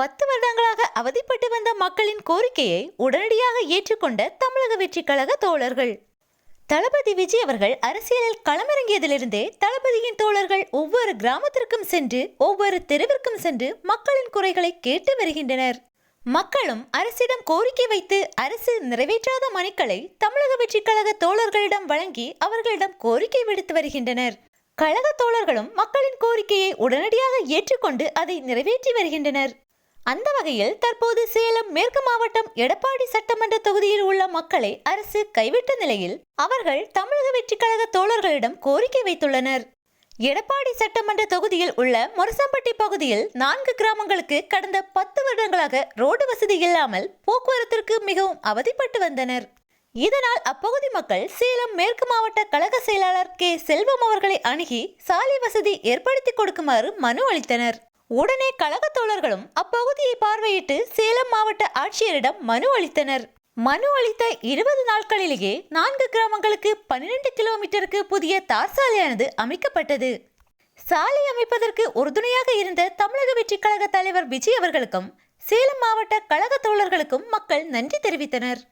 பத்து வருடங்களாக அவதிப்பட்டு வந்த மக்களின் கோரிக்கையை உடனடியாக ஏற்றுக்கொண்ட தமிழக வெற்றி கழக தோழர்கள். தளபதி விஜய் அவர்கள் அரசியலில் களமிறங்கியதிலிருந்தே தளபதியின் தோழர்கள் ஒவ்வொரு கிராமத்திற்கும் சென்று ஒவ்வொரு தெருவிற்கும் சென்று மக்களின் குறைகளை கேட்டு வருகின்றனர். மக்களும் அரசிடம் கோரிக்கை வைத்து அரசு நிறைவேற்றாத மனுக்களை தமிழக வெற்றி கழக தோழர்களிடம் வழங்கி அவர்களிடம் கோரிக்கை விடுத்து வருகின்றனர். கழக தோழர்களும் மக்களின் கோரிக்கையை உடனடியாக ஏற்றுக்கொண்டு அதை நிறைவேற்றி வருகின்றனர். அந்த வகையில் தற்போது சேலம் மேற்கு மாவட்டம் எடப்பாடி சட்டமன்ற தொகுதியில் உள்ள மக்களை அரசு கைவிட்ட நிலையில் அவர்கள் தமிழக வெற்றிக் கழக தோழர்களிடம் கோரிக்கை வைத்துள்ளனர். எடப்பாடி சட்டமன்ற தொகுதியில் உள்ள மொரசம்பட்டி பகுதியில் நான்கு கிராமங்களுக்கு கடந்த பத்து வருடங்களாக ரோடு வசதி இல்லாமல் போக்குவரத்திற்கு மிகவும் அவதிப்பட்டு வந்தனர். இதனால் அப்பகுதி மக்கள் சேலம் மேற்கு மாவட்ட கழக செயலாளர் கே செல்வம் அவர்களை அணுகி சாலை வசதி ஏற்படுத்தி கொடுக்குமாறு மனு அளித்தனர். உடனே கழக தோழர்களும் அப்பகுதியை பார்வையிட்டு சேலம் மாவட்ட ஆட்சியரிடம் மனு அளித்தனர். மனு அளித்த இருபது நாட்களிலேயே நான்கு கிராமங்களுக்கு பன்னிரண்டு கிலோமீட்டருக்கு புதிய தார் சாலையானது அமைக்கப்பட்டது. சாலை அமைப்பதற்கு உறுதுணையாக இருந்த தமிழக வெற்றிக் கழக தலைவர் விஜய் அவர்களுக்கும் சேலம் மாவட்ட கழக தோழர்களுக்கும் மக்கள் நன்றி தெரிவித்தனர்.